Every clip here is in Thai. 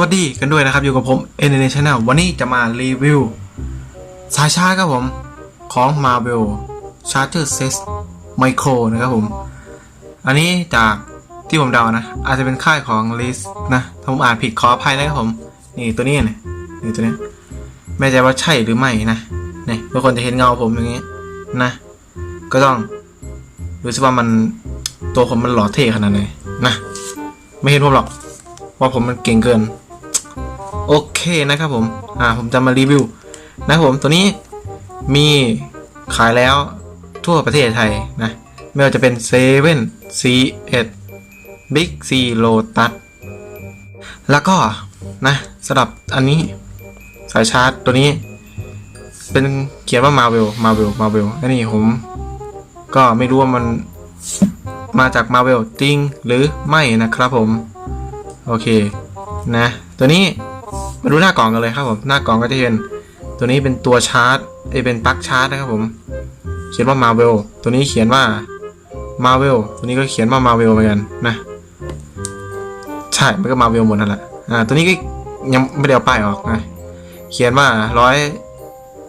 วัสดีกันด้วยนะครับ อยู่กับผม n n Channel วันนี้จะมารีวิว สายชาร์จครับผม ของ Marvel Charger Set Micro นะครับผม อันนี้จากที่ผมเดานะ อาจจะเป็นค่ายของ l i s นะถ้าผมอ่านผิดขออภัยนะครับผม นี่ตัวนี้นี่ยนี่ตัวนี้ไม่ใจว่าใช่หรือไม่นะนี่ทุกคนจะเห็นเงาผมอย่างนี้นะ ก็ต้องดูสิว่ามันตัวผมมันหล่อเท่ขนาดไหนนะ ไม่เห็นผมหรอกว่าผมมันเก่งเกิน โอเคนะครับผมอ่าผมจะมารีวิวนะครับผมตัวนี้มีขายแล้วทั่วประเทศไทยนะไม่ว่าจะเป็นเซเว่นซีเอ็ดบิ๊กซีโลตัสแล้วก็นะสำหรับอันนี้สายชาร์จตัวนี้ เป็นเขียนว่า Marvel Marvel Marvel อันนี้ผม ก็ไม่รู้ว่ามันมาจาก Marvel จริงหรือไม่นะครับผม โอเค นะ ตัวนี้ มาดูหน้ากล่องกันเลยครับผมหน้ากล่องก็จะเห็น ตัวนี้เป็นตัวชาร์จเอเป็นปลั๊กชาร์จนะครับผม เขียนว่า Marvel ตัวนี้เขียนว่า Marvel ตัวนี้ก็เขียนว่า Marvel เหมือนกันนะ ใช่มันก็ Marvel หมดนั่นแหละอ่าตัวนี้ก็ยังไม่ได้เอาป้ายออกนะเขียนว่าร้อย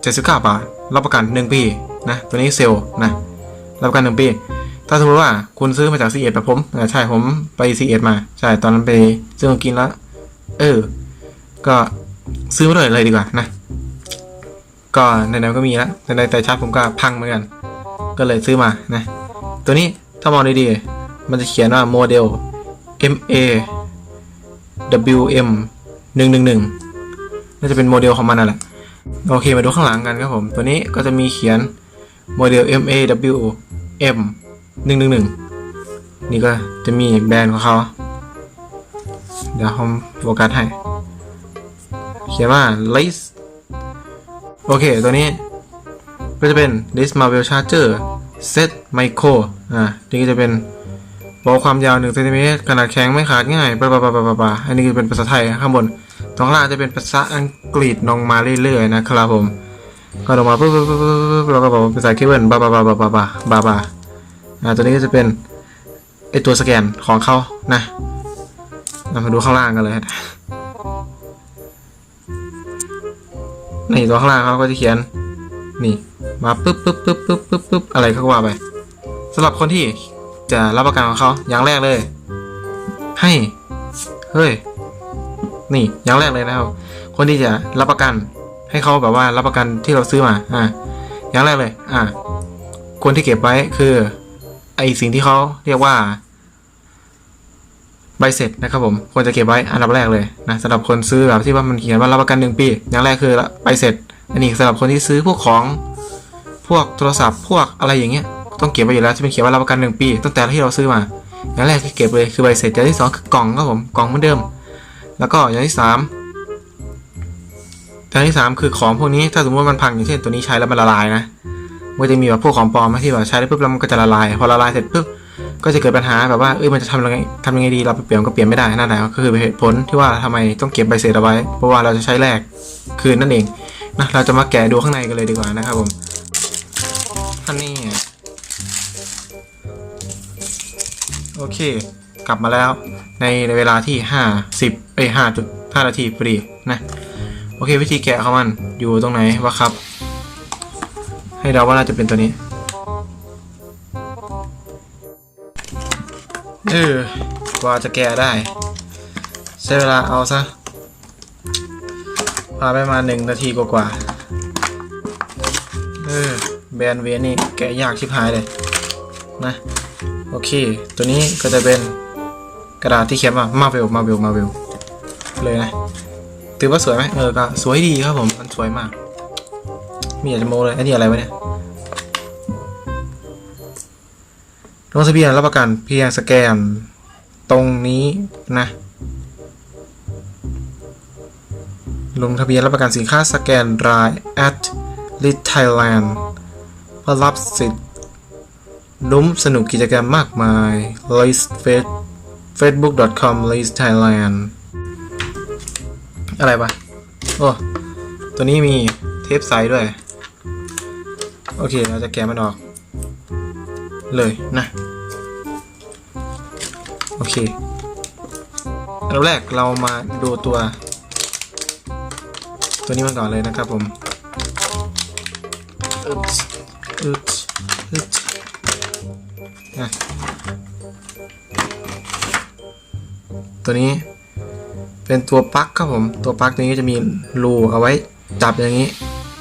เจ็ดสิบเก้าบาทรับประกันหนึ่งปีนะตัวนี้เซลล์นะรับประกันหนึ่งปี ถ้าสมมติว่าคุณซื้อมาจากซีเอ็ดแบบผมใช่ผมไปซีเอ็ดมา ใช่ตอนนั้นไปซื้อของกินแล้วเออ ก็ซื้อมาเลยเลยดีกว่านะ ก็ในนั้นก็มีแล้วในแต่ชาร์จผมก็พังเหมือนกัน ก็เลยซื้อมานะ ตัวนี้ถ้ามองดีๆ มันจะเขียนว่าโมเดล MA WM 111น่าจะเป็นโมเดลของมันนั่นแหละ โอเคมาดูข้างหลังกันครับผม ตัวนี้ก็จะมีเขียนโมเดล MAWM หนึ่งหนึ่งหนึ่งนี่ก็จะมีแบรนด์ของเขา เดี๋ยวผมโฟกัสให้ ขียนว่า Lace โอเค ตัวนี้ก็จะเป็น This Marvel Charger Set Micro อ่านี่ก็จะเป็นบอกความยาว1เซนติเมตรขนาดแข็งไม่ขาดง่ายปะปะปะปะปะปะอันนี้คือเป็นภาษาไทยข้างบนตรงล่างจะเป็นภาษาอังกฤษลงมาเรื่อยๆนะครับผม ก็ลงมาปุ๊บปุ๊บปุ๊บปุ๊บแล้วก็บอกว่าภาษาเคเบิลบาบาบาบาบาบาบาบาอ่าตัวนี้ก็จะเป็นไอตัวสแกนของเขานะเรามาดูข้างล่างกันเลย ในตัวข้างล่างเขาก็จะเขียนนี่มาปึ๊บปึ๊บปึ๊บปึ๊บปึ๊บปึ๊บอะไรก็ว่าไปสำหรับคนที่จะรับประกันของเขาอย่างแรกเลย ให้เฮ้ยนี่อย่างแรกเลยนะครับ คนที่จะรับประกันให้เขาแบบว่ารับประกันที่เราซื้อมาอ่าอย่างแรกเลย อ่าคนที่เก็บไว้คือไอสิ่งที่เขาเรียกว่า ใบเสร็จนะครับผมควรจะเก็บไว้อันดับแรกเลยนะสำหรับคนซื้อแบบที่ว่ามันเขียนว่ารับประกันหนึ่งปี อย่างแรกคือใบเสร็จ อันนี้สำหรับคนที่ซื้อพวกของพวกโทรศัพท์พวกอะไรอย่างเงี้ยต้องเก็บไว้อยู่แล้วที่เป็นเขียนว่ารับประกันหนึ่งปี ตั้งแต่ที่เราซื้อมาอย่างแรกคือเก็บเลยคือใบเสร็จอย่างที่สองคือกล่องครับผมกล่องเหมือนเดิม แล้วก็อย่างที่สามอย่างที่สามคือของพวกนี้ถ้าสมมติว่ามันพังอย่างเช่นตัวนี้ใช้แล้วมันละลายนะมันจะมีแบบพวกของปลอมที่แบบใช้ได้ปุ๊บแล้วมันก็จะละลายพอละลายเสร็จปุ๊บ ก็จะเกิดปัญหาแบบว่าเอ้ยมันจะทำยังไงทำยังไงดีเราไปเปลี่ยนก็เปลี่ยนไม่ได้นั่นแหละก็คือเหตุผลที่ว่าทำไมต้องเก็บใบเสร็จเอาไว้ เพราะว่าเราจะใช้แลกคืนนั่นเองนะเราจะมาแกะดูข้างในกันเลยดีกว่านะครับผมท่านนี้โอเค กลับมาแล้วในเวลาที่ห้าสิบเอ้ยห้าจุดห้านาทีพอดีนะโอเค วิธีแกะของมันอยู่ตรงไหนวะครับ ให้เราว่าน่าจะเป็นตัวนี้ เออกว่าจะแกะได้ ใช้เวลาเอาซะพาไปมาหนึ่งนาทีกว่าๆเออแบรนด์เวียนนี่แกะยากชิบหายเลยนะโอเค ตัวนี้ก็จะเป็นกระดาษที่เขียนว่า Marvel Marvel Marvel เลยนะถือว่าสวยไหมเออก็สวยดีครับผมมันสวยมากไมีอยากจะโมเลยไอ้นี่อะไรวะเนี่ย ลงทะเบียนรับประกันเพียงสแกนตรงนี้นะ ลงทะเบียนรับประกันสินค้าสแกนราย at l i t Thailand เพื่อรับสิทธิ์ลุ้มสนุกกิจกรรมมากมาย list face facebook.com list Thailand อะไรปะโอ้ ตัวนี้มีเทปใสด้วย โอเค เราจะแกะมันออก เลยนะ โอเคอันแรกเรามาดูตัว ตัวนี้มันก่อนเลยนะครับผมอึดอึดอึดนะตัวนี้เป็นตัวปลั๊กครับผม ตัวปลั๊กตัวนี้จะมีรูเอาไว้จับอย่างนี้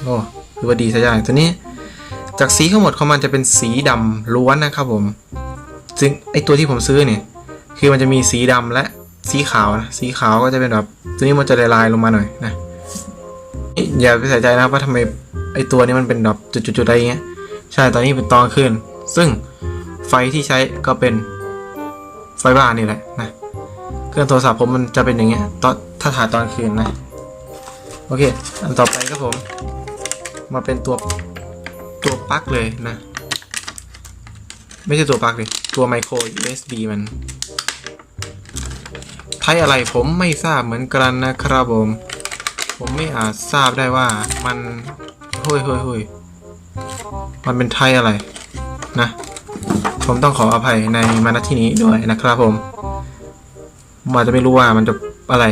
โอ้คือว่าดีใช่ไหมตัวนี้ จากสีทั้งหมดของมันจะเป็นสีดำล้วนนะครับผม ซึ่งไอตัวที่ผมซื้อเนี่ย คือมันจะมีสีดำและสีขาวนะ สีขาวก็จะเป็นแบบตัวนี้มันจะลายๆลงมาหน่อยนะอย่าไปใส่ใจนะว่าทำไมไอตัวนี้มันเป็นแบบจุดๆๆอะไรอย่างเงี้ย ใช่ตอนนี้เป็นตอนคืนซึ่งไฟที่ใช้ก็เป็นไฟบ้านนี่แหละนะเครื่องโทรศัพท์ผมมันจะเป็นอย่างเงี้ยตอนถ้าถ่ายตอนคืนนะ โอเค อันต่อไปครับผม มาเป็นตัว ตัวปลั๊กเลยนะ ไม่ใช่ตัวปลั๊กเลยตัวไมโคร USB มันไทยอะไรผมไม่ทราบเหมือนกันนะครับผม ผมไม่อาจทราบได้ว่ามันเฮ้ยเฮ้ยเฮ้ยมันเป็นไทยอะไรนะ ผมต้องขออภัยในมาณที่นี้ด้วยนะครับผมผมอาจจะไม่รู้ว่ามันจะอะไร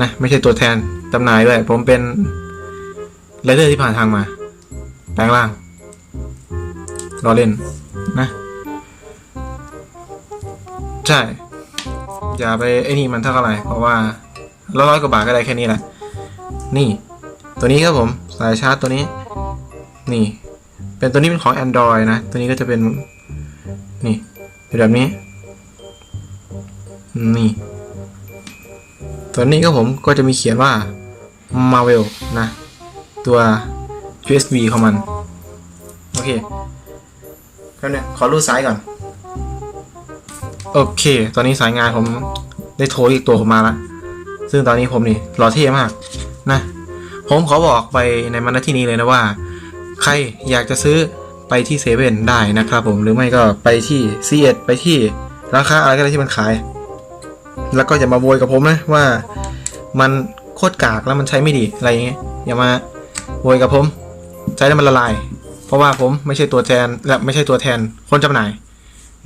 นะ ไม่ใช่ตัวแทนจำหน่ายด้วย ผมเป็นไรเดอร์ที่ผ่านทางมา แปลงร่างรอเล่นนะ ใช่ อย่าไปไอ้นี่มันเท่าไหร่เพราะว่าร้อยกว่าบาทก็ได้แค่นี้แหละ นี่ ตัวนี้ครับผม สายชาร์จตัวนี้ นี่ เป็นตัวนี้เป็นของ Android นะ ตัวนี้ก็จะเป็น นี่เป็นแบบนี้ นี่ ตัวนี้ก็ผมก็จะมีเขียนว่า Marvel นะ ตัว USB ของมัน โอเคแป๊บนึงขอรูดซ้ายก่อน โอเค ตอนนี้สายงานผมได้โทรอีกตัวผมมาล้วซึ่งตอนนี้ผมนี่รอเท่มากนะ ผมขอบอกไปในมันที่นี้เลยนะว่า ใครอยากจะซื้อไปที่เซเว่นได้นะครับผมหรือไม่ก็ไปที่ซีเอ็ดไปที่ร้านค้าอะไรก็ได้ที่มันขาย แล้วก็อย่ามาโวยกับผมนะว่ามันโคตรกากแล้วมันใช้ไม่ดีอะไรอย่างเงี้ยอย่ามาโวยกับผม ใช้แล้วมันละลาย เพราะว่าผมไม่ใช่ตัวแทนและไม่ใช่ตัวแทนคนจำหน่าย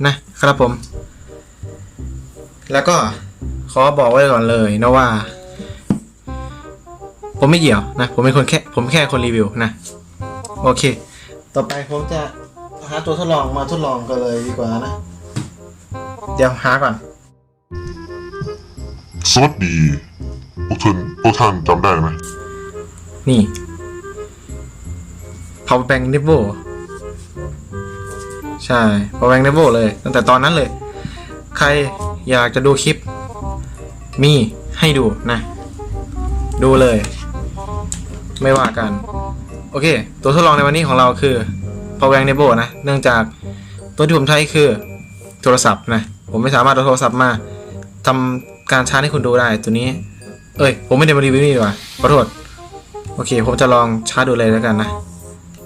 นะครับผม แล้วก็ขอบอกไว้ก่อนเลยนะว่า ผมไม่เกี่ยวนะ ผมเป็นคนแค่ผมแค่คนรีวิวนะ โอเค ต่อไปผมจะหาตัวทดลองมาทดลองกันเลยดีกว่านะ เดี๋ยวหาก่อน สวัสดีพวกท่านพวกท่านจำได้ไหมนี่ power bank n e v o ใช่ power bank n e v o เลย ตั้งแต่ตอนนั้นเลย ใครอยากจะดูคลิป มีให้ดูนะ ดูเลย ไม่ว่ากัน โอเค ตัวทดลองในวันนี้ของเราคือ power bank n e v o นะ เนื่องจากตัวที่ผมใช้คือโทรศัพท์นะ ผมไม่สามารถเอาโทรศัพท์มาทำการชาร์จให้คุณดูได้ตัวนี้ เอ้ย ผมไม่ได้มารีวิวนี่ดีกว่าขอโทษ โอเค ผมจะลองชาร์จดูเลยแล้วกันนะ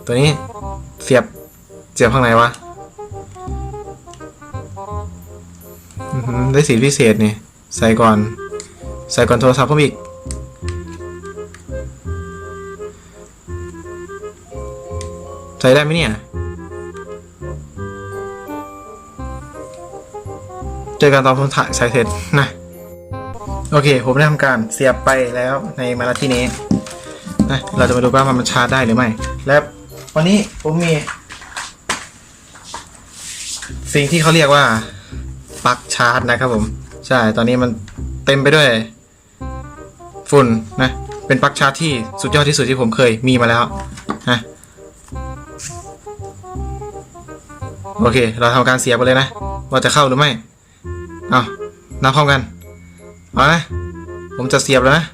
ตัวนี้เสียบเสียบข้างในวะได้สีพิเศษนี่ ใส่ก่อน ใส่ก่อนโทรศัพท์ผมอีก ใส่ได้ไหมเนี่ย เจอกันตอนผมถ่ายใส่เสร็จนะ โอเค ผมได้ทำการเสียบไปแล้วในมานาที่นี้นะ เราจะมาดูว่ามันชาร์จได้หรือไม่ และ วันนี้ผมมี สิ่งที่เขาเรียกว่าปลั๊กชาร์จนะครับผม ใช่ตอนนี้มันเต็มไปด้วย ฝุ่นนะ เป็นปลั๊กชาร์จที่สุดยอดที่สุดที่ผมเคยมีมาแล้วนะโอเค เราทำการเสียบไปเลยนะ ว่าจะเข้าหรือไม่ เอานับพร้อมกัน เอานะ ผมจะเสียบแล้วนะ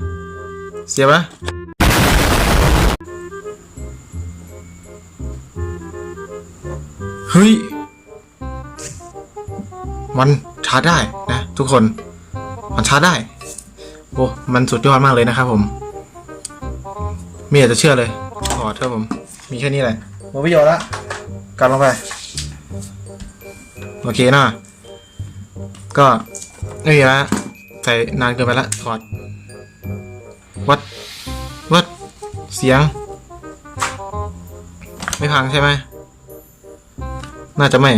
เสียบนะ เฮ้ย มันชาร์จได้นะ ทุกคน มันชาร์จได้ โอ้ มันสุดยอดมากเลยนะครับผม ไม่อยากจะเชื่อเลยถอดเถอะผม มีแค่นี้แหละหมดประโยชน์ละกลับลงไป โอเคนะ ก็ไม่มีล้วใส่นานเกินไปละถอด วัด วัด เสียง ไม่พังใช่ไหม น่าจะไม่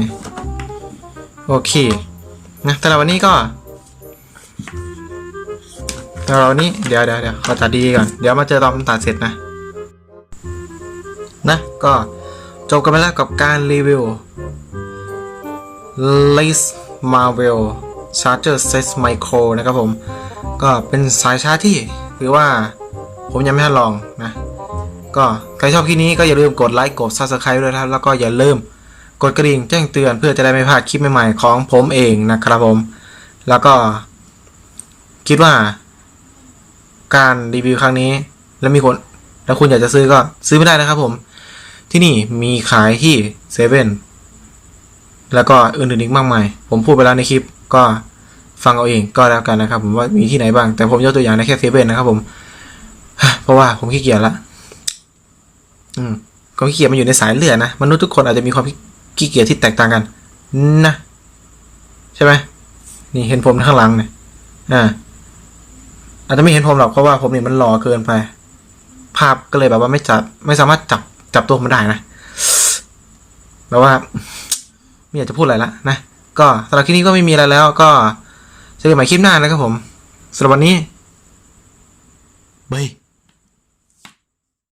โอเค นะแต่ละวันนี้ก็เรานี้เดี๋ยวเดี๋ยวเดี๋ยวขอตัดดีก่อน เดี๋ยวมาเจอตอนตัดเสร็จนะ นะ ก็จบกันไปแล้วกับการรีวิว l a c e Marvel Charger Set Micro นะครับผม ก็เป็นสายชาร์จที่ถือว่าผมยังไม่ทันลองนะ ก็ใครชอบคลิปนี้ก็อย่าลืมกดไลค์กด Subscribe ด้วยนะครับ แล้วก็อย่าลืม กดกระดิ่งแจ้งเตือนเพื่อจะได้ไม่พลาดคลิปใหม่ๆของผมเองนะครับผม แล้วก็ คิดว่า การรีวิวครั้งนี้ แล้วมีคนแล้วคุณอยากจะซื้อก็ซื้อไม่ได้นะครับผม ที่นี่มีขายที่เซเว่นแล้วก็อื่นๆอีกมากมาย ผมพูดไปแล้วในคลิปก็ฟังเอาเองก็แล้วกันนะครับ ผมว่ามีที่ไหนบ้าง แต่ผมยกตัวอย่างได้แค่เซเว่นนะครับผมเพราะว่าผมขี้เกียจละ อืมความขี้เกียจมันอยู่ในสายเลือดนะ มนุษย์ทุกคนอาจจะมีความ ขี้เกียจที่แตกต่างกัน นะใช่ไหมนี่เห็นผมข้างหลังเนี่ยอ่าอาจจะไม่เห็นผมหรอกเพราะว่าผมนี่มันหล่อเกินไป ภาพก็เลยแบบว่าไม่จับ ไม่สามารถจับจับตัวผมได้นะแบบว่า ไม่อยากจะพูดอะไรละนะก็สำหรับคลิปนี้ก็ไม่มีอะไรแล้ว ก็เจอกันใหม่คลิปหน้านะครับผมสำหรับวันนี้บาย